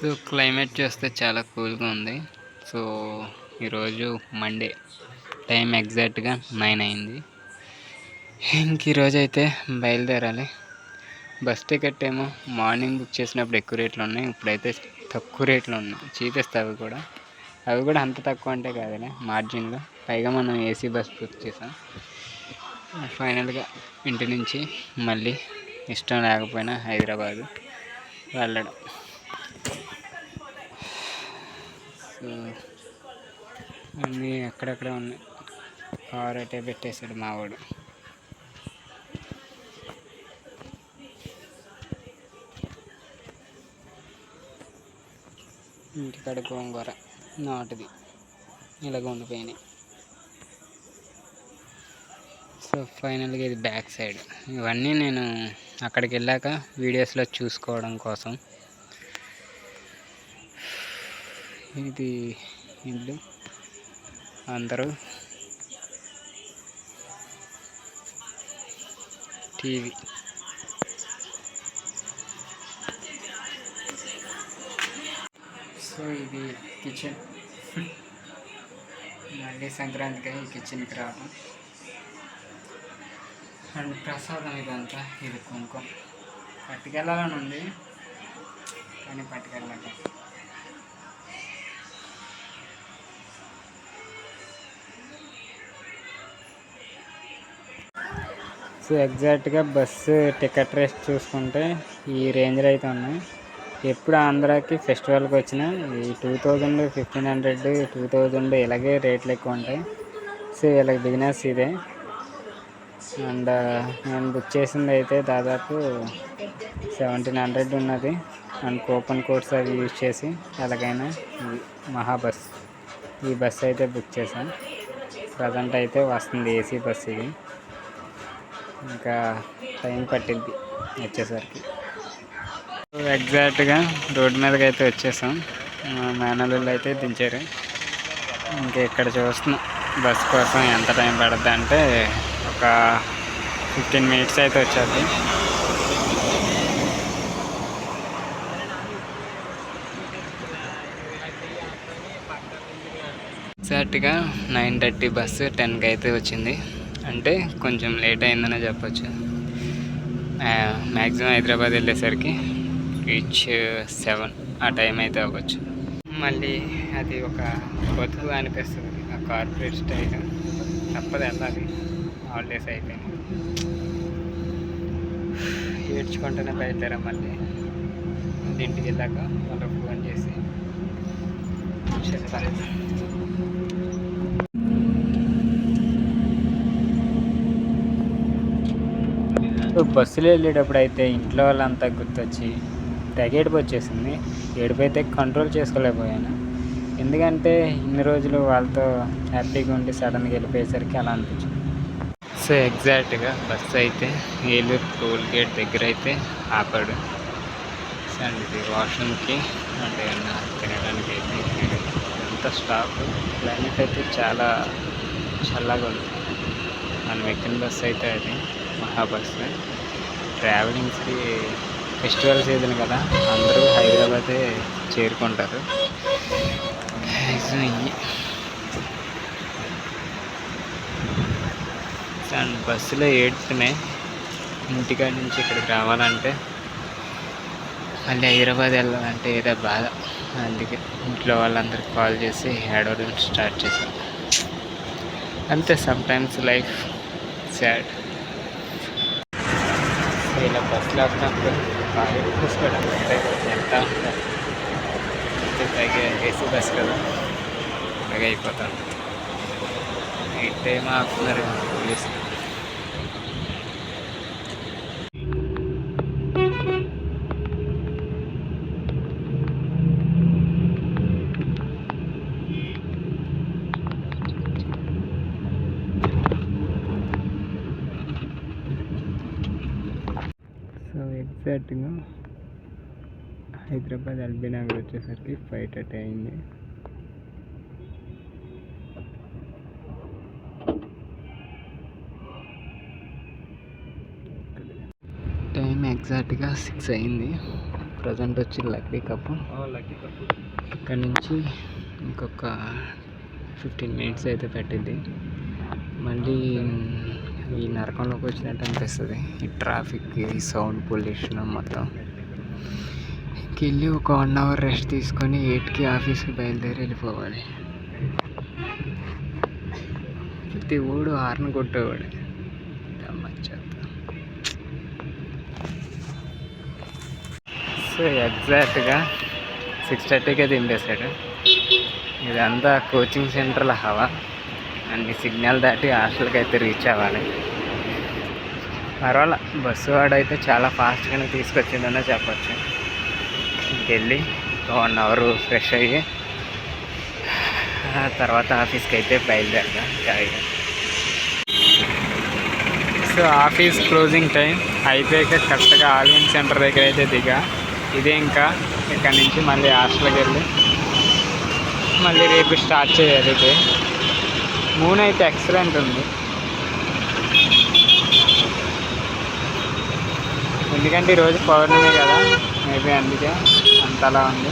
So climate చూస్తే చాలా కూల్గా ఉంది. సో ఈరోజు మండే టైం ఎగ్జాక్ట్గా నైన్ అయింది. ఇంక ఈరోజు అయితే బయలుదేరాలి. బస్ టికెట్ ఏమో మార్నింగ్ బుక్ చేసినప్పుడు ఎక్కువ రేట్లు ఉన్నాయి. ఇప్పుడైతే తక్కువ రేట్లు ఉన్నాయి. చీపెస్ట్ అవి కూడా. అవి కూడా అంత తక్కువ అంటే కాదులే మార్జిన్లో. పైగా మనం ఏసీ బస్ బుక్ చేసాం. ఫైనల్గా ఇంటి నుంచి మళ్ళీ ఇష్టం లేకపోయినా హైదరాబాదు వెళ్ళడం. సో అన్నీ అక్కడక్కడ ఉన్నాయి. కార్ అయితే పెట్టేశాడు మావాడు ఇంటికాడ గోంగూర నాటుది. ఇలాగ ఉండిపోయినాయి. సో ఫైనల్గా ఇది బ్యాక్ సైడ్. ఇవన్నీ నేను అక్కడికి వెళ్ళాక వీడియోస్లో చూసుకోవడం కోసం ఇది ఇల్లు. అందరూ టీవీ. సో ఇది కిచెన్. మళ్ళీ సంక్రాంతికి ఈ కిచెన్కి రావడం అండ్ ప్రసాదం ఇదంతా ఇది కుంకుమ. పట్టుకెళ్ళాలని ఉంది కానీ పట్టుకెళ్ళాలి సో ఎగ్జాక్ట్గా బస్సు టికెట్ రేట్ చూసుకుంటే ఈ రేంజ్లో అయితే ఉన్నాయి. ఎప్పుడు ఆంధ్రాకి ఫెస్టివల్కి వచ్చినా ఈ two thousand fifteen hundred two thousand ఇలాగే రేట్లు ఎక్కువ ఉంటాయి. సో వీళ్ళకి బిజినెస్ ఇదే. అండ్ నేను బుక్ చేసింది అయితే దాదాపు సెవెంటీన్ హండ్రెడ్ ఉన్నది. అండ్ కూపన్ కోడ్స్ అవి యూజ్ చేసి ఎలాగైనా మహాబస్ ఈ బస్ అయితే బుక్ చేశాను. ప్రజెంట్ అయితే వస్తుంది ఏసీ బస్ ఇది. ఇంకా టైం పట్టింది వచ్చేసరికి. ఎగ్జాక్ట్గా రోడ్డు మీదకి అయితే వచ్చేసాం మేనల్లు అయితే దించారు. ఇంకా ఇక్కడ చూస్తున్నాం బస్ కోసం ఎంత టైం పడుద్ది అంటే ఒక ఫిఫ్టీన్ మినిట్స్ అయితే వచ్చేది ఎగ్జాక్ట్గా నైన్ థర్టీ బస్సు టెన్కి అయితే వచ్చింది. అంటే కొంచెం లేట్ అయిందనే చెప్పచ్చు. మ్యాక్సిమం హైదరాబాద్ వెళ్ళేసరికి రీచ్ సెవెన్ ఆ టైం అయితే అవ్వచ్చు. మళ్ళీ అది ఒక బతుకు అనిపిస్తుంది ఆ కార్పొరేట్ స్టైల్ తప్పదు వెళ్ళాలి. హాలిడేస్ అయిపోయింది ఏడ్చుకుంటూనే బయలుదేరా మళ్ళీ. ఇంటికి వెళ్ళాక వాళ్ళకి ఫోన్ చేసి చెప్తాను బస్సులో వెళ్ళేటప్పుడు అయితే ఇంట్లో వాళ్ళంతా గుర్తొచ్చి తెగేడుపు వచ్చేసింది. ఏడుపు అయితే కంట్రోల్ చేసుకోలేకపోయాను. ఎందుకంటే ఇన్ని రోజులు వాళ్ళతో హ్యాపీగా ఉండి సడన్గా వెళ్ళిపోయేసరికి అలా అనిపించింది. సో ఎగ్జాక్ట్గా బస్సు అయితే ఏలూరు టోల్ గేట్ దగ్గర అయితే ఆపాడు. అండ్ ఇది వాష్రూమ్కి అంటే ఏమన్నా తినడానికి అయితే ఎంత స్టాప్ క్లైమేట్ అయితే చాలా చల్లగా ఉంది. మనం ఎక్కిన బస్సు అయితే అది. మహాబస్. ట్రావెలింగ్స్కి ఫెస్టివల్ సీజన్ కదా అందరూ హైదరాబాదే చేరుకుంటారు. అండ్ బస్సులో ఏడుతున్నాయి ఇంటికాడ నుంచి ఇక్కడికి రావాలంటే మళ్ళీ హైదరాబాద్ వెళ్ళాలంటే ఏదో బాధ. అందుకే ఇంట్లో వాళ్ళందరికి కాల్ చేసి ఏడవడం స్టార్ట్ చేశాను. అంతే సమ్టైమ్స్ లైఫ్ సాడ్ ఇలా బస్సులో వచ్చినప్పుడు బాగా చూసుకోవడం ఎంత పైగా ఏసీ బస్ కదా. బాగా అయిపోతాను నైట్ టైం ఆపుతున్నారు పోలీసు సో ఎగ్జాక్ట్గా హైదరాబాద్ ఎల్బీ నగర్ వచ్చేసరికి ఫైవ్ థర్టీ అయింది. టైం ఎగ్జాక్ట్గా సిక్స్ అయింది. ప్రజెంట్ వచ్చి లక్కీ కప్పు. ఇక్కడ నుంచి ఇంకొక ఫిఫ్టీన్ మినిట్స్ అయితే పెట్టింది మళ్ళీ ఈ నరకంలోకి వచ్చినట్టు అనిపిస్తుంది. ఈ ట్రాఫిక్ ఈ సౌండ్ పొల్యూషన్ మొత్తం. వెళ్ళి ఒక వన్ అవర్ రెస్ట్ తీసుకొని ఎయిట్కి ఆఫీస్కి బయలుదేరి వెళ్ళిపోవాలి. ప్రతి ఊడు హార్న్ కొట్టేవాడు. సో ఎగ్జాక్ట్గా సిక్స్ థర్టీకే దింపేశాడు ఇదంతా కోచింగ్ సెంటర్ల హవా. అన్ని సిగ్నల్ దాటి హాస్టల్కి అయితే రీచ్ అవ్వాలి. పర్వాలా బస్సు వాడైతే చాలా ఫాస్ట్గానే తీసుకొచ్చిందనే చెప్పచ్చు. ఇంకెళ్ళి వన్ అవర్ ఫ్రెష్ అయ్యి ఆ తర్వాత ఆఫీస్కి అయితే బయలుదేరదా జాయిగా సో ఆఫీస్ క్లోజింగ్ టైం. అయిపోయాక కరెక్ట్గా ఆల్విన్ సెంటర్ దగ్గర అయితే దిగా. ఇదే ఇంకా ఇక్కడ నుంచి మళ్ళీ హాస్టల్కి వెళ్ళి మళ్ళీ రేపు స్టార్ట్ చేయాలి ఇది. మూన్ అయితే ఎక్సలెంట్ ఉంది. ఎందుకంటే ఈరోజు పౌర్ణమి కదా మేబీ అందుకే అంతలా ఉంది.